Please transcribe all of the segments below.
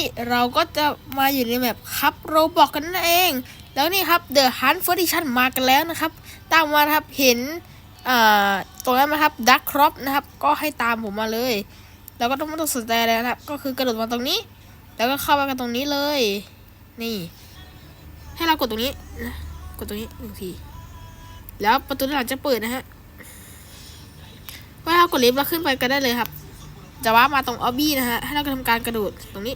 ี้เราก็จะมาอยู่ในแมปครับโรบอกกันนั่นเอง แล้วนี่ครับ The Hunt for Edition มากันแล้วนะครับตามมาครับเห็นตรงนั้นไหมครับดักครอปนะครับ ก็ให้ตามผมมาเลย แล้วก็ต้องไม่ต้องสนใจอะไรนะครับ ก็คือกระโดดมาตรงนี้ แล้วก็เข้ามากันตรงนี้เลย นี่ ให้เรากดตรงนี้นะกดตรงนี้หนึ่งทีแล้วประตูด้านหลังจะเปิดนะฮะก็ให้เรากดลิฟต์แล้วขึ้นไปกันได้เลยครับ จะว่ามาตรงออบบี้นะฮะ ให้เราทำการกระโดดตรงนี้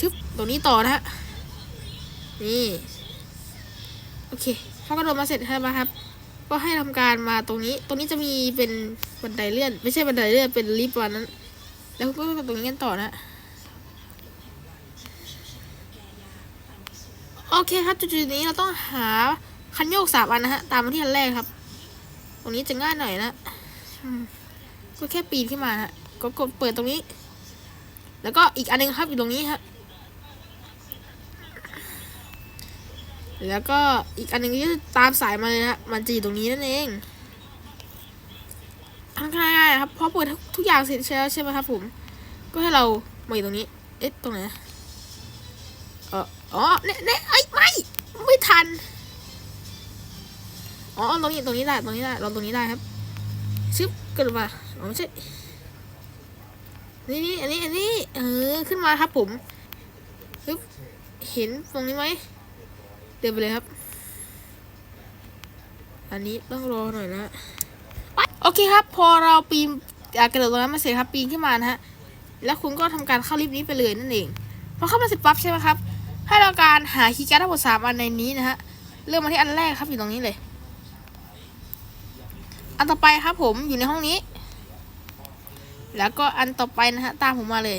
ชึบตรงนี้ต่อนะฮะ นี่ โอเคพอกระโดดมาเสร็จใช่ไหมครับ ก็ให้ทำการมาตรงนี้ ตรงนี้จะมีเป็นบันไดเลื่อน ไม่ใช่บันไดเลื่อน เป็นลิฟต์วันนั้น แล้วก็ตรงนี้กันต่อนะโอเคครับจุดนี้เราต้องหาคันโยกสามอันนะฮะ ตามมาที่อันแรกครับ ตรงนี้จะง่ายหน่อยนะก็แค่ปีนขึ้นมาฮะก็กดเปิดตรงนี้ แล้วก็อีกอันหนึงครับอยู่ตรงนี้ฮะ แล้วก็อีกอันหนึงก็จะตามสายมาเลยนะมันจะอยู่ตรงนี้นั่นเองทางง่ายๆครับพอเปิดทุกอย่างเสร็จแล้วใช่ไหมครับ ผม ก็ให้เรามาอยู่ตรงนี้ เอ๊ะตรงไหนเอออ๋อเน่เน่ไอ้ยไม่ไม่ทันอ๋อตรงนี้ตรงนี้ได้ตรงนี้ได้เราตรงนี้ได้ครับชึบกระโดดมาอ๋อไม่ใช่นี่นี่อันนี้อันนี้เออขึ้นมาครับผมเห็นตรงนี้ไหม เดินไปเลยครับ อันนี้ต้องรอหน่อยนะไปโอเคครับ พอเราปีนอ่ากระโดดตรงนั้นมาเสร็จครับ ปีนขึ้นมานะฮะ แล้วคุณก็ทำการเข้าลิฟต์นี้ไปเลยนั่นเอง พอเข้ามาเสร็จปั๊บใช่ไหมครับ ให้เราการหาคีย์การ์ดทั้งหมดสามอันในนี้นะฮะ เริ่มมาที่อันแรกครับอยู่ตรงนี้เลย อันต่อไปครับผมอยู่ในห้องนี้ แล้วก็อันต่อไปนะฮะตามผมมาเลย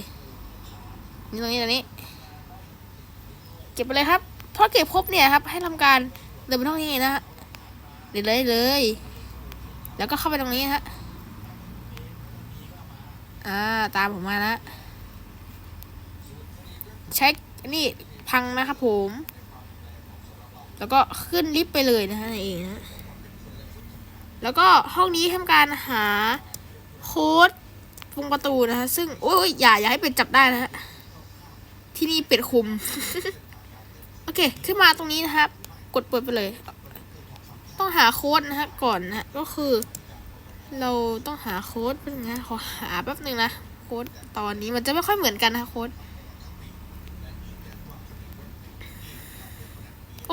นี่ตรงนี้ตรงนี้ เก็บไปเลยครับ พอเก็บครบเนี่ยครับ ให้ทำการเดินไปห้องนี้นะฮะเดินเลยเลย แล้วก็เข้าไปตรงนี้ฮะอ่าตามผมมานะเช็คนี่พังนะครับผม แล้วก็ขึ้นลิฟต์ไปเลยนะฮะนเองนะแล้วก็ห้องนี้ทำการหาโค้ดตรงประตูนะฮะซึ่งโอ้ยอย่าอย่าให้เป็ดจับได้นะฮะที่นี่เป็ดคุม เคขึ้นมาตรงนี้นะครับ กดเปิดไปเลย ต้องหาโค้ดนะฮะก่อนนะก็คือ เราต้องหาโค้ดเป็นไงขอหาแป๊บหนึ่งนะโค้ดตอนนี้มันจะไม่ค่อยเหมือนกันนะโค้ด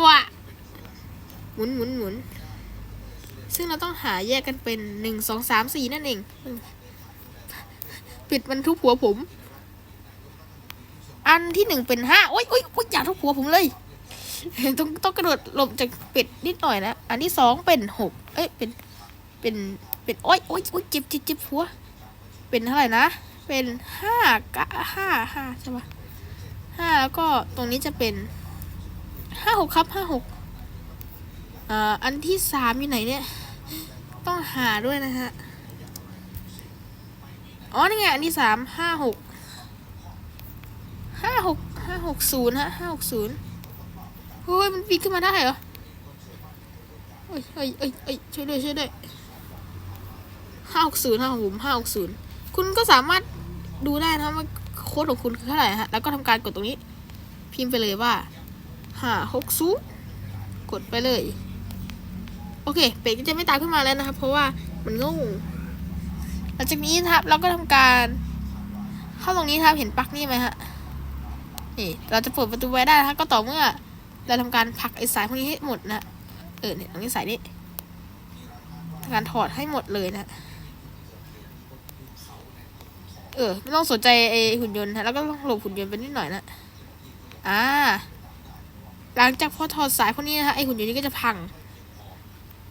ว้าหมุนหมุนหมุนซึ่งเราต้องหาแยกกันเป็นหนึ่งสองสามสี่นั่นเอง ปิดมันทุบหัวผม อันที่หนึ่งเป็นห้าโอ๊ยโอ๊ยโอ๊ยอย่าทุบหัวผมเลย ต้องต้องกระโดดหลบจากเป็ดนิดหน่อยนะ อันที่สองเป็นหกเอ้ย เป็น เป็น เป็นโอ๊ยโอ๊ยโอ๊ยเจ็บเจ็บเจ็บหัว เป็นเท่าไหร่นะ เป็นห้ากะห้าห้าใช่ปะห้าแล้วก็ตรงนี้จะเป็นห้าหกครับห้าหกอ่า อันที่สามอยู่ไหนเนี่ย ต้องหาด้วยนะฮะ อ๋อ นี่ไง อันที่สามห้าหกห้าหกห้าหกศูนย์ฮะห้าหกศูนย์ เฮ้ยมันปีนขึ้นมาได้เหรอเอ้ยเอ้ยเอ้ยเอ้ยช่วยด้วยช่วยด้วยห้าหกศูนย์ห้าผมห้าหกศูนย์คุณก็สามารถดูได้นะว่าโค้ดของคุณคือเท่าไหร่ฮะ แล้วก็ทำการกดตรงนี้ พิมพ์ไปเลยว่าห้าหกศูนย์กดไปเลย โอเค เป็ดก็จะไม่ตามขึ้นมาแล้วนะครับ เพราะว่ามันโง่หลังจากนี้นะครับ เราก็ทำการเข้าตรงนี้ครับเห็นปลั๊กนี่ไหมฮะนี่เราจะเปิดประตูไว้ได้นะก็ต่อเมื่อ เราทำการผลักไอ้สายพวกนี้ให้หมดนะเออเนี่ยตรงนี้สายนี้ทำการถอดให้หมดเลยนะเออไม่ต้องสนใจไอ้หุ่นยนต์นะแล้วก็ต้องหลบหุ่นยนต์ไปนิดหน่อยนะอ่าหลังจากพอถอดสายพวกนี้นะคะไอ้หุ่นยนต์นี้ก็จะพัง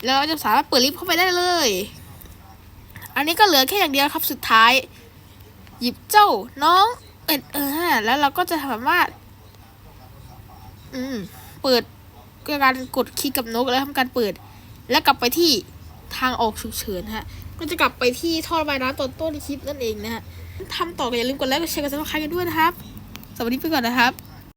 แล้วเราจะสามารถเปิดลิฟต์เข้าไปได้เลย อันนี้ก็เหลือแค่อย่างเดียวครับสุดท้าย หยิบเจ้าน้องเอ็ดเออฮะแล้วเราก็จะสามารถ อืม เปิดการกดคลิกกับนกแล้วทำการเปิด และกลับไปที่ทางออกฉุกเฉินฮะ ก็จะกลับไปที่ท่อระบายน้ำตอนต้นคลิปนั่นเองนะฮะทำต่ออย่าลืมกดไลค์กดแชร์กดซับสไครต์กันด้วยนะครับ สวัสดีไปก่อนนะครับ